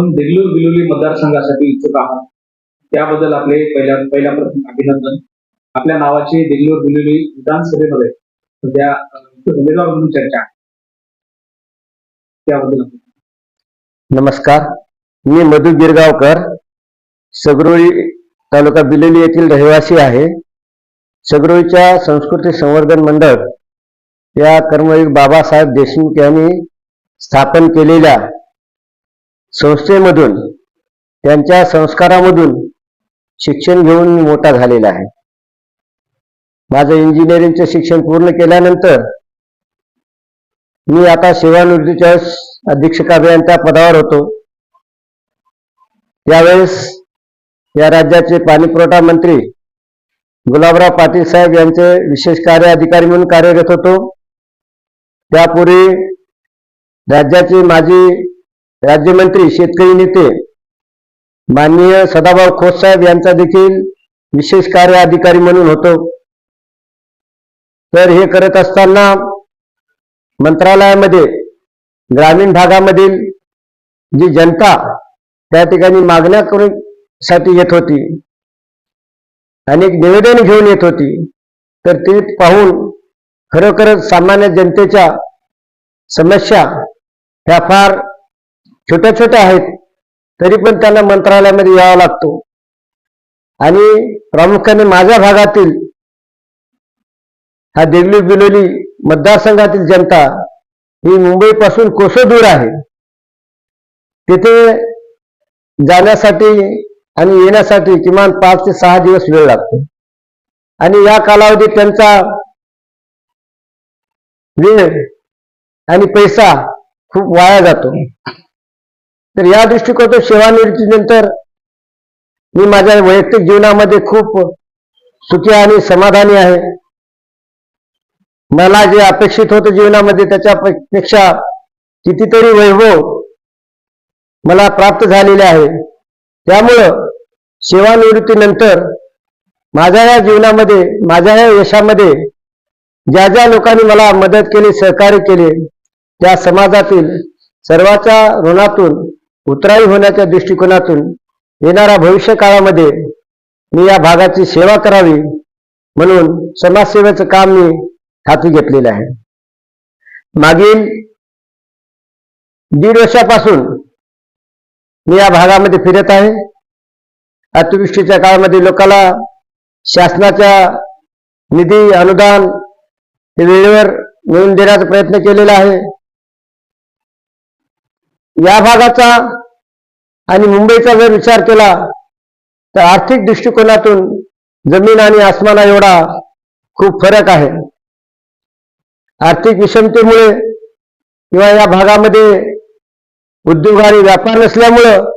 आपण देगलूर बिलोली मतदारसंघासाठी इच्छुक आहात. त्याबद्दल आपले पहिल्या पहिल्या प्रथम अभिनंदन. आपल्या नावाची देगलूर बिलोली विधानसभेमध्ये सध्या उमेदवार म्हणून चर्चा आहे. त्याबद्दल नमस्कार. मी मधु गिरगावकर. सगरोळी तालुका बिलोली येथील रहिवासी आहे. सगरोळीच्या संस्कृती संवर्धन मंडळ या कर्मवीर बाबासाहेब देशमुख यांनी स्थापन केलेल्या संस्थेमधून त्यांच्या संस्कारामधून शिक्षण घेऊन मी मोठा झालेला आहे. माझं इंजिनिअरिंगचं शिक्षण पूर्ण केल्यानंतर मी आता सेवानिवृत्तीच्या अधीक्षक अभियंता पदावर होतो. त्यावेळेस या राज्याचे पाणीपुरवठा मंत्री गुलाबराव पाटील साहेब यांचे विशेष कार्य अधिकारी म्हणून कार्यरत होतो. त्यापूर्वी राज्याचे माजी राज्यमंत्री शेतकरी नेते माननीय सदाभाऊ खोतसाहेब यांचा देखील विशेष कार्य अधिकारी म्हणून होतो. तर हे करत असताना मंत्रालयामध्ये ग्रामीण भागामधील जी जनता त्या ठिकाणी मागण्या करून साठी येत होती अनेक निवेदन घेऊन येत होती तर ते पाहून खरोखरच सामान्य जनतेच्या समस्या ह्या फार छोट्या छोट्या आहेत तरी पण त्यांना मंत्रालयामध्ये यावा लागतो. आणि प्रामुख्याने माझ्या भागातील हा देगलू बिलोली मतदारसंघातील जनता ही मुंबईपासून कोसो दूर आहे? तिथे जाण्यासाठी आणि येण्यासाठी किमान पाच ते सहा दिवस वेळ लागतो. आणि या कालावधीत त्यांचा वेळ आणि पैसा खूप वाया जातो. तर या दृष्टिकोनातून सेवानिवृत्तीनंतर मी माझ्या वैयक्तिक जीवनामध्ये खूप सुखी आणि समाधानी आहे. मला जे अपेक्षित होतं जीवनामध्ये त्याच्यापेक्षा कितीतरी वैभव मला प्राप्त झालेले आहे. त्यामुळं सेवानिवृत्तीनंतर माझ्या या जीवनामध्ये माझ्या या यशामध्ये ज्या ज्या लोकांनी मला मदत केली सहकार्य केले त्या समाजातील सर्वाच्या ऋणातून उतराई होण्याच्या दृष्टिकोनातून येणाऱ्या भविष्य काळामध्ये मी या भागाची सेवा करावी म्हणून समाजसेवेचं काम मी हाती घेतलेलं आहे. मागील दीड वर्षापासून मी या भागामध्ये फिरत आहे. अतिवृष्टीच्या काळामध्ये लोकांना शासनाच्या निधी अनुदान हे वेळेवर मिळवून देण्याचा प्रयत्न केलेला आहे. या भागाचा आणि मुंबईचा जर विचार केला तर आर्थिक दृष्टिकोनातून जमीन आणि आसमाना एवढा खूप फरक आहे. आर्थिक विषमतेमुळे किंवा या भागामध्ये उद्योग आणि व्यापार नसल्यामुळं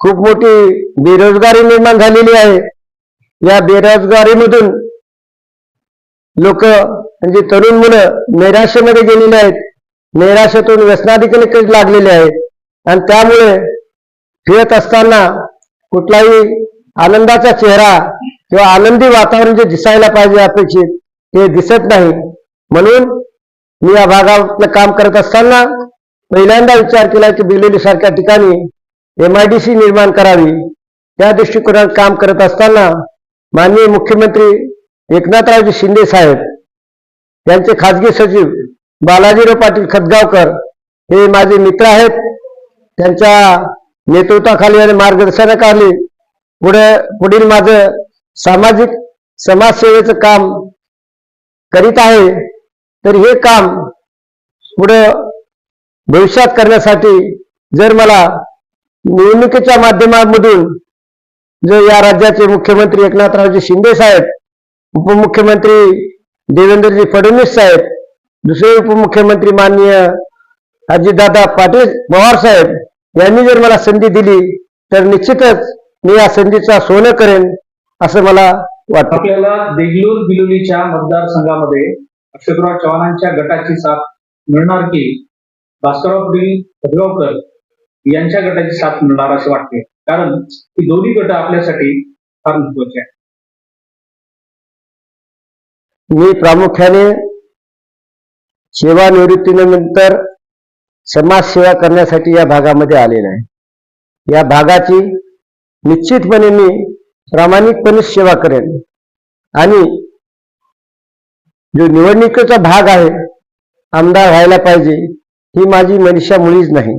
खूप मोठी बेरोजगारी निर्माण झालेली आहे. या बेरोजगारीमधून लोक म्हणजे तरुण मुलं नैराश्यामध्ये गेलेले आहेत. नैराश्यातून व्यसनाधिकडे लागलेले आहेत आणि त्यामुळे फिरत असताना कुठलाही आनंदाचा चेहरा किंवा आनंदी वातावरण जे दिसायला पाहिजे अपेक्षित ते दिसत नाही. म्हणून मी या भागातलं काम करत असताना पहिल्यांदा विचार केला की बिलोली सारख्या ठिकाणी एमआयडीसी निर्माण करावी. त्या दृष्टिकोनात काम करत असताना माननीय मुख्यमंत्री एकनाथरावजी शिंदे साहेब त्यांचे खासगी सचिव बालाजीराव पाटील खतगावकर हे माझे मित्र आहेत. त्यांच्या नेतृत्वाखाली आणि मार्गदर्शनाखाली पुढे पुढील माझं सामाजिक समाजसेवेचं काम करीत आहे. तर हे काम पुढं भविष्यात करण्यासाठी जर मला निवडणुकीच्या माध्यमामधून जर या राज्याचे मुख्यमंत्री एकनाथरावजी शिंदे साहेब उपमुख्यमंत्री देवेंद्रजी फडणवीस साहेब दुसरे उपमुख्यमंत्री माननीय अजितदादा पाटील पवार साहेब यांनी जर मला संधी दिली तर निश्चितच मी या संधीचा सोनं करेन असं मला वाटतं. आपल्याला देगलूर बिलोलीच्या मतदारसंघामध्ये अशोकराव चव्हाणांच्या गटाची साथ मिळणार की भास्करराव पाटील खदगावकर यांच्या गटाची साथ मिळणार असे वाटते. कारण ही दोन्ही गट आपल्यासाठी फार महत्त्वाचे आहेत. मी प्रामुख्याने सेवानिवृत्तीनंतर समाजसेवा करण्यासाठी या भागामध्ये आलेला आहे. या भागाची निश्चितपणे मी प्रामाणिकपणे सेवा करेन. आणि जो निवडणुकीचा भाग आहे आमदार व्हायला पाहिजे ही माझी मनीषा मुळीच नाही.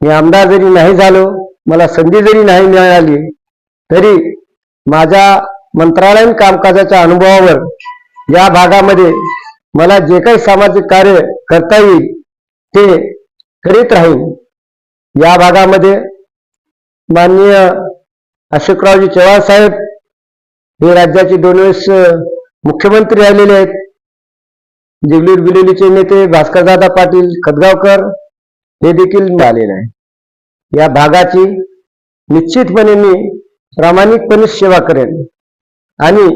मी आमदार जरी नाही झालो मला संधी जरी नाही मिळाली तरी माझ्या मंत्रालयीन कामकाजाच्या अनुभवावर या भागामध्ये मला जे काही सामाजिक कार्य करता येईल ते करीत राहील या भागामध्ये माननीय अशोकरावजी चव्हाण साहेब हे राज्याचे दोन वेळेस मुख्यमंत्री राहिलेले आहेत. जिवलीर बिलोलीचे नेते भास्करदादा पाटील खदगावकर हे देखील आलेले आहे या भागाची निश्चितपणे मी प्रामाणिकपणे सेवा करेन. आणि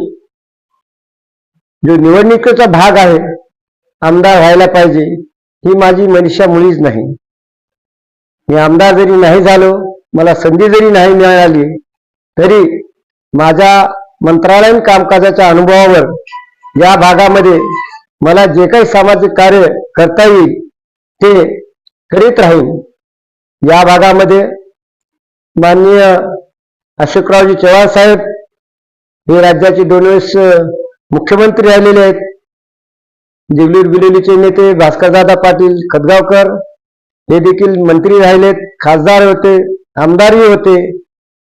जो निवडणुकीचा भाग आहे आमदार व्हायला पाहिजे ही माझी मनीषा मुळीच नाही. मी आमदार जरी नाही झालो मला संधी जरी नाही मिळाली तरी माझ्या मंत्रालयीन कामकाजाच्या अनुभवावर या भागामध्ये मला जे काही सामाजिक कार्य करता येईल ते करीत राहीन. या भागामध्ये माननीय अशोकरावजी चव्हाण साहेब हे राज्याचे दोन वेळेस मुख्यमंत्री राहिलेले आहेत. जिगलूर बिलोलीचे नेते भास्करदादा पाटील खदगावकर हे देखील मंत्री राहिलेत खासदार होते आमदारही होते.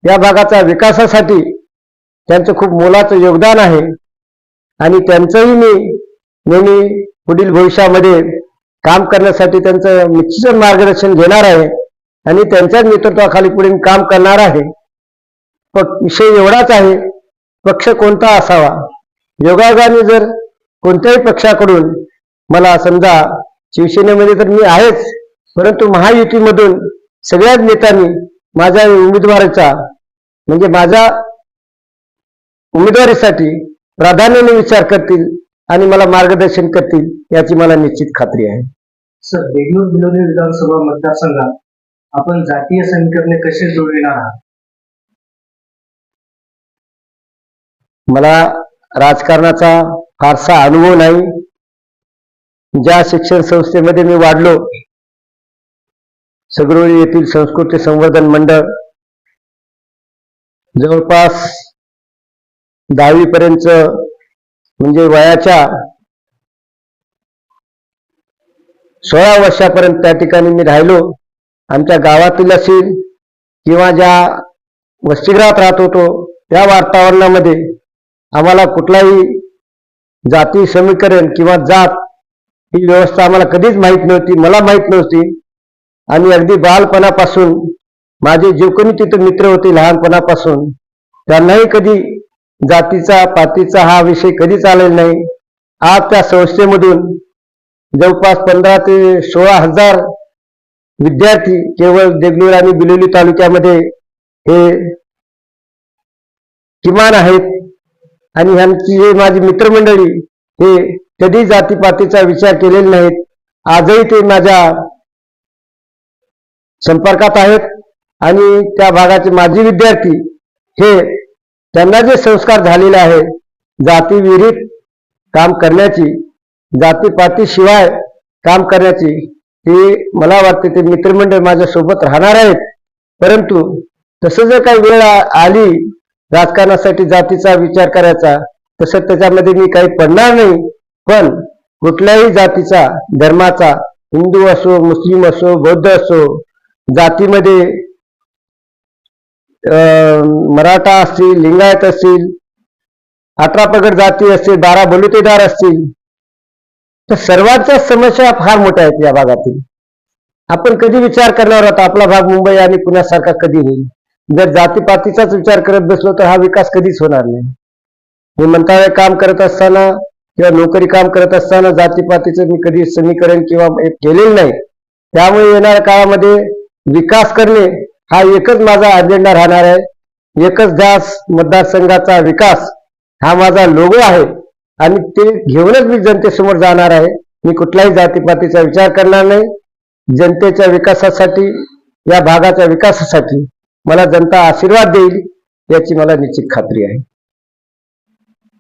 या भागाचा विकासासाठी त्यांचं खूप मोलाचं योगदान आहे. आणि त्यांचंही मी नेहमी पुढील भविष्यामध्ये काम करण्यासाठी त्यांचं निश्चित मार्गदर्शन घेणार आहे. आणि त्यांच्याच नेतृत्वाखाली पुढे काम करणार आहे. विषय एवढाच आहे. पक्ष कोणता असावा? योगायोगाने जर कोणत्याही पक्षाकडून मला समजा शिवसेनेमध्ये तर मी आहेच परंतु महायुतीमधून सगळ्याच नेत्यांनी माझ्या उमेदवाराचा म्हणजे माझ्या उमेदवारीसाठी प्राधान्याने विचार करतील आणि मला मार्गदर्शन करतील याची मला निश्चित खात्री आहे. सर बेंगळूर बिलोली विधानसभा मतदारसंघात आपण जातीय समीकरणे कसे जुळविणार आहात? मला राजकारणाचा फारसा अनुभव नाही. ज्या शिक्षण संस्थेमध्ये मी वाढलो सगरोळी येथील संस्कृती संवर्धन मंडळ जवळपास दहावीपर्यंत म्हणजे वयाच्या सोळा वर्षापर्यंत त्या ठिकाणी मी राहिलो. आमच्या गावातील असेल किंवा ज्या वसतिगृहात राहत होतो त्या वातावरणामध्ये आम्हाला कुठलाही जाती समीकरण किंवा जात ही व्यवस्था आम्हाला कधीच माहीत नव्हती मला माहीत नव्हती. आणि अगदी बालपणापासून माझे जे कोणी तिथे मित्र होते लहानपणापासून. त्यांनाही कधी जातीचा पातीचा हा विषय कधीच आलेला नाही. आज त्या संस्थेमधून जवळपास पंधरा ते सोळा हजार विद्यार्थी केवळ देगलूर आणि बिलोली तालुक्यामध्ये हे किमान आहेत. आणि ह्यांची जे माझी मित्रमंडळी हे कधी जातीपातीचा विचार केलेले नाहीत. आजही ते माझ्या संपर्कात आहेत आणि त्या भागाचे माजी विद्यार्थी हे त्यांना जे संस्कार झालेले आहे जाती विहिरीत काम करण्याची जातीपातीशिवाय काम करण्याची ते मला वाटते ते मित्रमंडळ माझ्यासोबत राहणार आहेत. परंतु तसं जर काही वेळ आली राजकारणासाठी जातीचा विचार करायचा तसं त्याच्यामध्ये मी काही पडणार नाही. पण कुठल्याही जातीचा धर्माचा हिंदू असो मुस्लिम असो बौद्ध असो जातीमध्ये अं, मराठा असतील लिंगायत असतील अठरा पगड जाती असतील बारा बलुतेदार असतील तर सर्वांच्या समस्या फार मोठ्या आहेत या भागातील. आपण कधी विचार करणार आहोत आपला भाग मुंबई आणि पुण्यासारखा कधी होईल? जर जातीपातीचाच विचार करत बसलो तर हा विकास कधीच होणार नाही. मी मंत्रालय काम करत असताना किंवा नोकरी काम करत असताना जातीपातीचं मी कधी समीकरण किंवा केलेलं नाही. त्यामुळे येणाऱ्या काळामध्ये विकास करणे हा एकच माझा अजेंडा राहणार आहे. एकच ध्यास मतदारसंघाचा विकास हा माझा लोगो आहे. आणि ते घेऊनच मी जनतेसमोर जाणार आहे. मी कुठल्याही जातीपातीचा विचार करणार नाही. जनतेच्या विकासासाठी या भागाच्या विकासासाठी. मला जनता आशीर्वाद देईल याची मला निश्चित खात्री आहे.